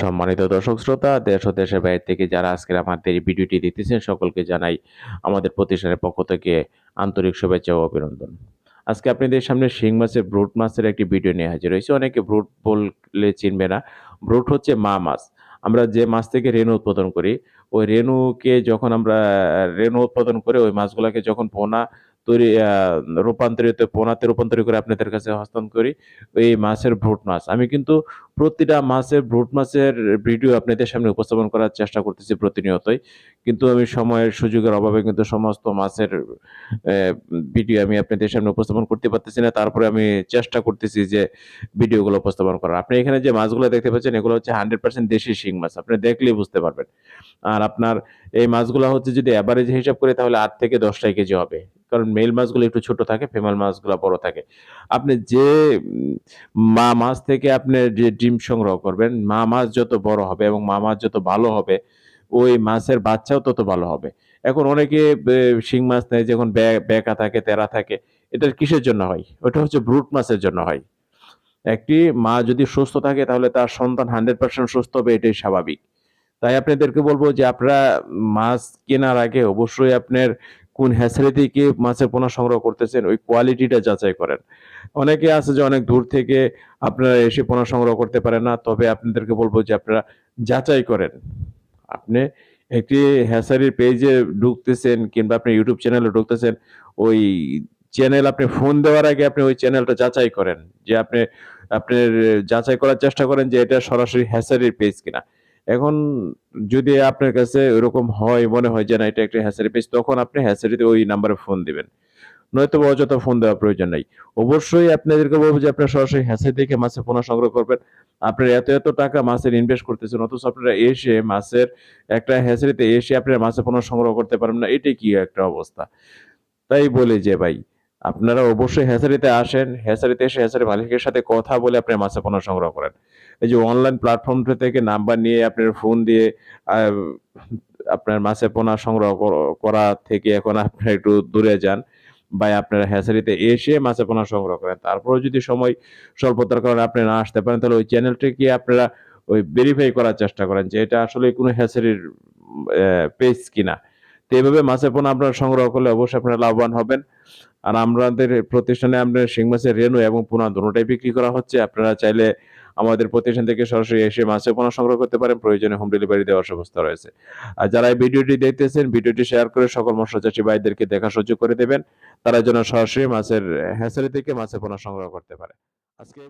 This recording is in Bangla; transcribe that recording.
সম্মানিত দর্শক শ্রোতা, দেশ ও দেশের বাইরে থেকে যারা আজকের আমাদের ভিডিওটি দেখতেছেন, সকলকে জানাই আমাদের প্রতিষ্ঠানের পক্ষ থেকে আন্তরিক শুভেচ্ছা ও অভিনন্দন। আজকে আপনাদের সামনে শিং মাছের, ব্রুট মাছের একটি ভিডিও নিয়ে হাজির হয়েছে। অনেকে ব্রুট বললে চিনবে না। ব্রুট হচ্ছে মা মাছ। আমরা যে মাছ থেকে রেণু উৎপাদন করি, ওই রেণুকে যখন আমরা, রেণু উৎপাদন করে ওই মাছগুলোকে যখন পোনা তৈরি রূপান্তরিত, পোনাতে রূপান্তরিত করে আপনাদের কাছে হস্তান্তর করি এই মাছের ব্রুট মাছ। আমি কিন্তু প্রতিটা মাছের ব্রুট মাছের ভিডিও আপনাদের সামনে উপস্থাপন করার চেষ্টা করতেছি প্রতিনিয়তই। কিন্তু আমি সময়ের সুযোগের অভাবে কিন্তু সমস্ত মাছের ভিডিও আমি আপনাদের সামনে উপস্থাপন করতে পারতেছি না। তারপরে আমি চেষ্টা করতেছি যে ভিডিওগুলো উপস্থাপন করার। আপনি এখানে যে মাছগুলো দেখতে পাচ্ছেন, এগুলো হচ্ছে হান্ড্রেড পার্সেন্ট দেশি শিং মাছ। আপনি দেখলেই বুঝতে পারবেন। আর আপনার এই মাছগুলো হচ্ছে যদি অ্যাভারেজ হিসাব করে, তাহলে আট থেকে দশটাই কেজি হবে। কারণ মেল মাছগুলো একটু ছোট থাকে ফিমেল মাছগুলো বড় থাকে। আপনি যে মা মাছ থেকে আপনি যে ডিম সংগ্রহ করবেন, মা মাছ যত বড় হবে এবং মা মাছ যত ভালো হবে, ওই মাছের বাচ্চাও তত ভালো হবে। এখন অনেকে শিং মাছ নেয় যখন বেঁকা থাকে, তেরা থাকে, এটা কিসের জন্য হয়? ওটা হচ্ছে ব্রুট মাছের জন্য হয়। একটি মা যদি সুস্থ থাকে, তাহলে তার সন্তান হান্ড্রেড পার্সেন্ট সুস্থ হবে, এটাই স্বাভাবিক। তাই আপনাদেরকে বলব যে, আপনারা মাছ কেনার আগে অবশ্যই আপনার কোন হ্যাচারি থেকে মাছের পোনা সংগ্রহ করতেছেন, ওই কোয়ালিটিটা যাচাই করেন। অনেকে আছে যে অনেক দূর থেকে আপনারা এসে পোনা সংগ্রহ করতে পারেন না, তবে আপনাদেরকে বলব যে আপনারা যাচাই করেন। আপনি একটি হ্যাচারির পেজে ঢুকতেছেন কিংবা আপনি ইউটিউব চ্যানেলে ঢুকতেছেন, ওই চ্যানেল আপনি ফোন দেওয়ার আগে আপনি ওই চ্যানেলটা যাচাই করেন। যে আপনি, আপনার যাচাই করার চেষ্টা করেন যে এটা সরাসরি হ্যাচারির পেজ কিনা। এখন যদি আপনার কাছে ওরকম হয়, মনে হয় যে না, এটা একটা হ্যাচারি পেজ তখন আপনি হ্যাচারিতে ওই নাম্বারে ফোন দিবেন। নয়তো অযথা ফোন দেওয়ার প্রয়োজন নাই। অবশ্যই আপনাদেরকে বলব যে আপনার সরাসরি হ্যাচারি থেকে মাছের পোনা সংগ্রহ করবেন। আপনার এত এত টাকা মাছের ইনভেস্ট করতেছেন, অথচ আপনারা এসে মাছের একটা হ্যাচারিতে এসে আপনারা মাছের পোনা সংগ্রহ করতে পারবেন না, এটাই কি একটা অবস্থা? তাই বলে যে ভাই আপনারা অবশ্যই হ্যাচারিতে আসেন হ্যাচারিতে এসে হ্যাচারি মালিকের সাথে কথা বলে আপনি মাছের পোনা সংগ্রহ করেন। এই যে অনলাইন প্ল্যাটফর্ম থেকে নাম্বার নিয়ে আপনার ফোন দিয়ে আপনার মাছের পোনা সংগ্রহ কর- থেকে এখন আপনারা একটু দূরে যান বা আপনারা হ্যাচারিতে এসে মাছের পোনা সংগ্রহ করেন। তারপরেও যদি সময় স্বল্পতার কারণে আপনি না আসতে পারেন, তাহলে ওই চ্যানেলটিকে আপনারা ওই ভেরিফাই করার চেষ্টা করেন যে এটা আসলে কোনো হ্যাচারির পেজ কিনা। তো এইভাবে মাছের পোনা আপনারা সংগ্রহ করলে অবশ্যই আপনারা লাভবান হবেন। আর আমাদের প্রতিষ্ঠানে আপনার শিং মাছের রেনু এবং পোনা দুটাই বিক্রি করা হচ্ছে। আপনারা চাইলে আমাদের প্রতিষ্ঠান থেকে সরাসরি এসে মাছের পোনা সংগ্রহ করতে পারেন। প্রয়োজনে হোম ডেলিভারি দেওয়ার ব্যবস্থা রয়েছে। আর যারা এই ভিডিওটি দেখতেছেন, ভিডিওটি শেয়ার করে সকল মৎস্য চাষী ভাইদেরকে দেখা সহ্য করে দেবেন। তারা যেন সরাসরি মাছের হ্যাসারি থেকে মাছের পোনা সংগ্রহ করতে পারে। আজকে